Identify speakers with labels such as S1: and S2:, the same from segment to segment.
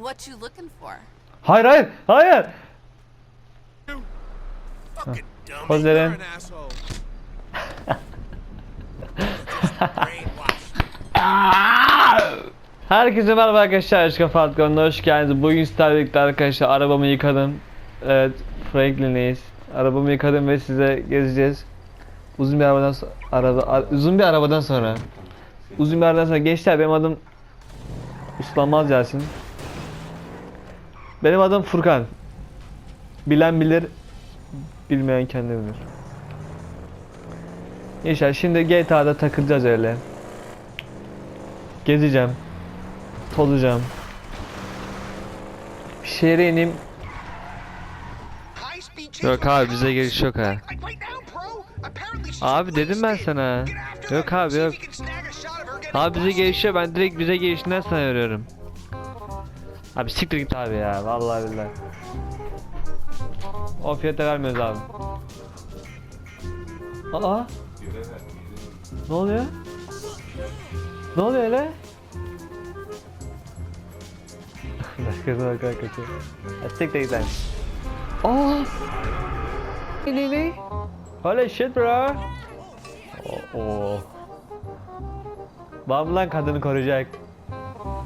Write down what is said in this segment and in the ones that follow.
S1: What you looking for?
S2: Hayır hayır hayır. Poz verin. Herkese merhaba arkadaşlar. Aşka Fatkan'ına hoş geldiniz. Bugün sizlerle arkadaşlar arabamı yıkadım. Evet Franklin'leyiz. Arabamı yıkadım ve size gezeceğiz. Uzun bir arabadan sonra araba uzun bir arabadan sonra uzun bir arabadan sonra gençler benim adım Uslanmaz Yasin. Benim adım Furkan. Bilen bilir, bilmeyen kendi bilir. Gençler şimdi GTA'da takılacağız öyle. Gezeceğim. Tozacağım. Bir şehre ineyim. Yok abi bize giriş yok ha. Abi dedim ben sana. Yok abi yok. Abi bize gelişiyor ben direkt bize gelişinden sana veriyorum. Abi siktir git abi ya vallahi billahi. O fiyata vermiyoruz abi. Aa. Ne oluyor? Ne oluyor öyle? Bak bak kaçıyor. Aztek de güzel. Aa! Ne? Holy shit bro. Oo. Var mı lan kadını koruyacak?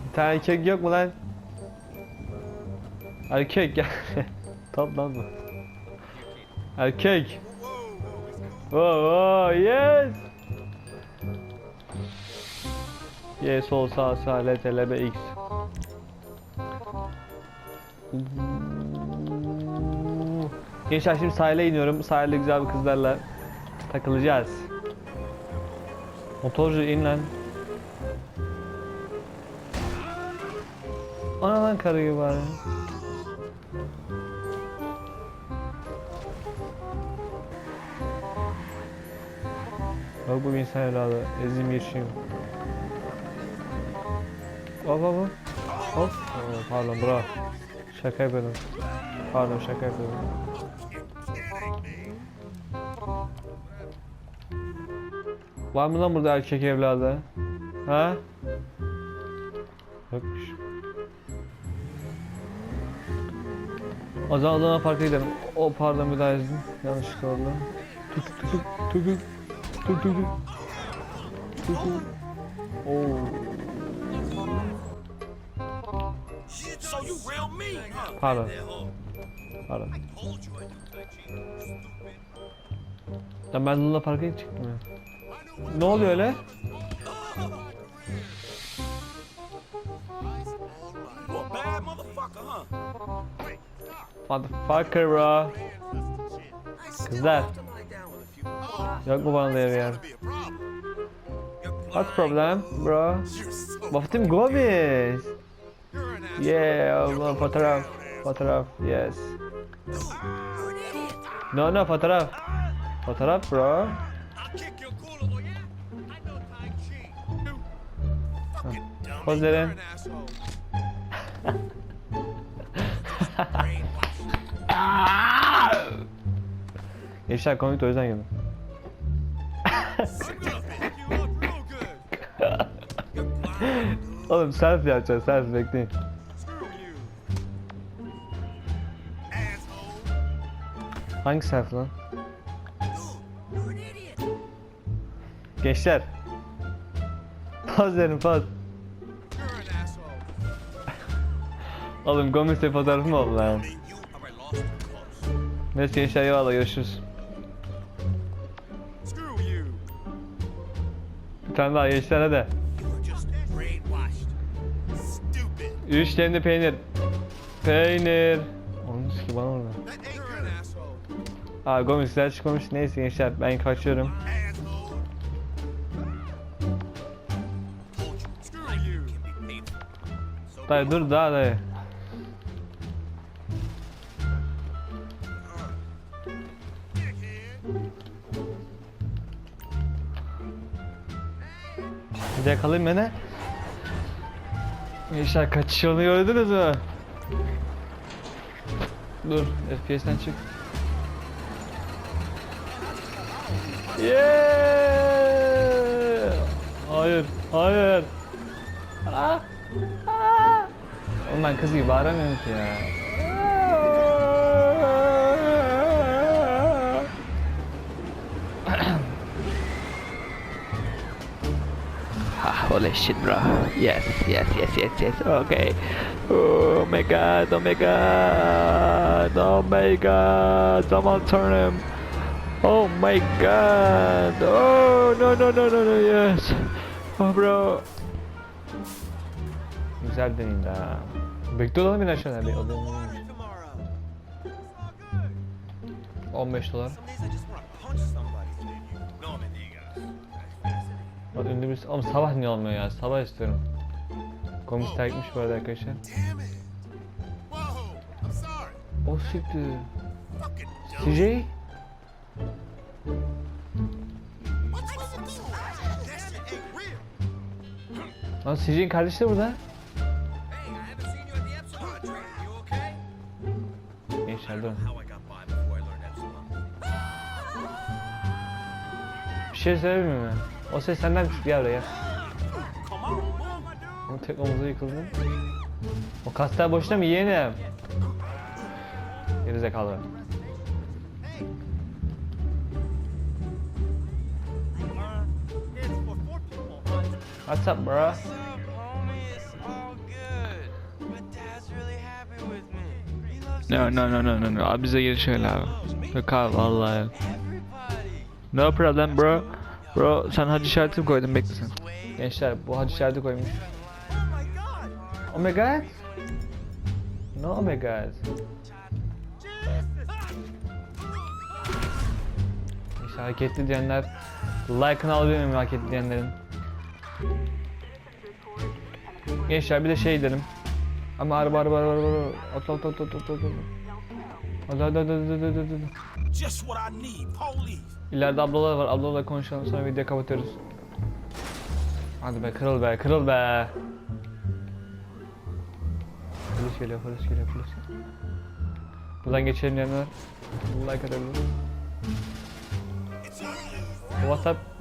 S2: Bir tane erkek yok mu lan? Erkek gel. Lan bu. Erkek. Oh, oh yes. Yes sol sağ sağ LTLB X. Gençler şimdi sahile iniyorum. Sahilde güzel bir kızlarla takılacağız. Motorcu in lan. Ana lan karı gibi bari. Bak bu insan evladı. Ezim geçeyim. Hop hop hop. Hop. Oo, pardon bro. Şaka yapıyordum. Pardon şaka yapıyordum. Var mı lan burada erkek evladı? Ha? Yokmuş. O zaman o zaman farka gidelim. O pardon bir daha yazdım. Yanlışlıkla oldu. Tuk tuk tuk tuk Dur dur dur. Dur dur. Oo. Pardon. Pardon. Lan ben Luna Park'a çıktım ya. Ne oluyor öyle?
S3: Motherfucker
S2: bro. Kızlar. Yok mu bana da yarı yer? What problem bro? Vaftim Gobiş. Yeah oh, Allah fotoğraf. Fotoğraf yes. No no fotoğraf. Fotoğraf bro. Poz verin. Gençler komik o yüzden
S3: güldüm.
S2: Oğlum selfie yapacağız selfie bekleyin. Hangi selfie lan? Gençler. Paz verin
S3: paz.
S2: Oğlum Gomez'le fotoğrafım oldu lan. Neyse gençler eyvallah görüşürüz. Bir tane daha
S3: gençlere de.
S2: Üç tane peynir. Peynir. Onun ki bana orada. Aa Gomisler çıkmamış. Neyse gençler ben kaçıyorum. Dayı dur daha dayı. Bir de yakalayayım beni. Gençler kaçış yolunu gördünüz mü? Dur FPS'ten çık. Yeah! Hayır, hayır. Ah! Ah! Onu Oğlum kız gibi bağıramıyorum ki ya. Holy shit, bro. Yes, yes, yes, yes, yes. Okay. Oh my god, oh my god, oh my god. Someone turn him. Oh my god. Oh no no no no no yes. Oh bro. Güzel deneyimdi ha. Bekle olalım bir aşağıda. Bir
S3: good.
S2: 15 dolar. Bak ünlü bir... Sabah niye olmuyor ya? Sabah istiyorum. Komik takmış bu arada arkadaşlar. Oh siktir. CJ? Lan CJ'in kardeşi de burada.
S3: Epsilon.
S2: Bir şey söyleyeyim mi? O ses senden çıktı gel buraya. Ama tek omuza yıkıldın. O kaslar boşuna mı yeğenim? Geri zekalı.
S3: It's for four people, huh?
S2: What's up bro? No no no no no no. Abi bize geri şöyle abi. Yok abi vallahi. No problem bro. Bro sen hac işareti mi koydun bekle sen. Gençler bu hac işareti koymuş.
S3: Oh my god.
S2: No oh my god. İşte hareketli diyenler like'ını alabilir miyim hareketli diyenlerin? Gençler bir de şey derim. Ama araba araba araba araba. Atla atla atla atla atla. atla. Hadi hadi hadi hadi hadi hadi.
S3: Just what I need. Police.
S2: İleride ablalar var. Ablalarla konuşalım sonra video kapatıyoruz. Hadi be kırıl be kırıl be. Polis geliyor polis geliyor polis. Buradan geçelim yanına. Like atabilir.
S3: It's you.
S2: What's up?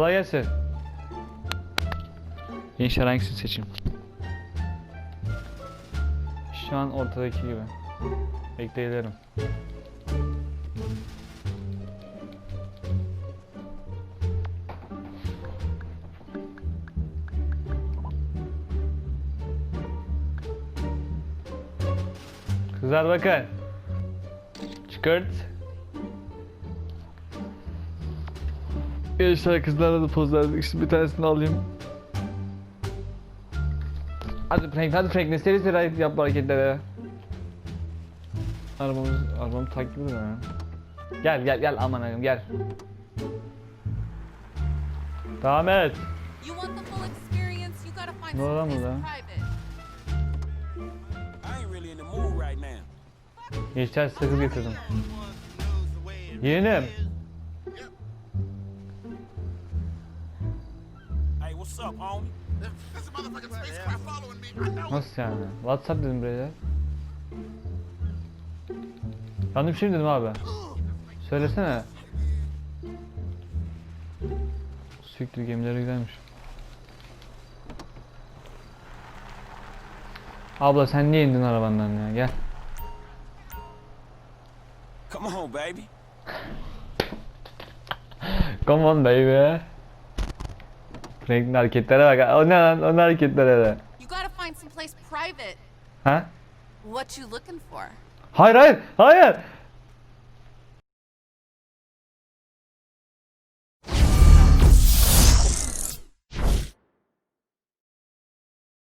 S2: Kolay gelsin. Gençler hangisini seçeyim? Şu an ortadaki gibi. Bekleyebilirim. Kızlar bakın. Çıkart. Gençler kızlarla da poz verdik. Şimdi bir tanesini alayım. Hadi Frank, hadi Frank. Ne seri seri yap bu hareketleri. Arabamız, arabamı takip edin ya. Gel gel gel aman ağam gel. Devam et. Ne olan bu lan? Gençler sakız getirdim. Yeğenim. Nasıl yani? Whatsapp dedim buraya. Yanlış bir şey mi dedim abi? Söylesene. Sürekli gemileri güzelmiş. Abla sen niye indin arabandan ya? Gel.
S4: Come on, baby.
S2: Come on baby. Frank'in hareketlere bak. O ne lan? O ne hareketlere de? Ha?
S5: What you looking for?
S2: Hayır hayır hayır.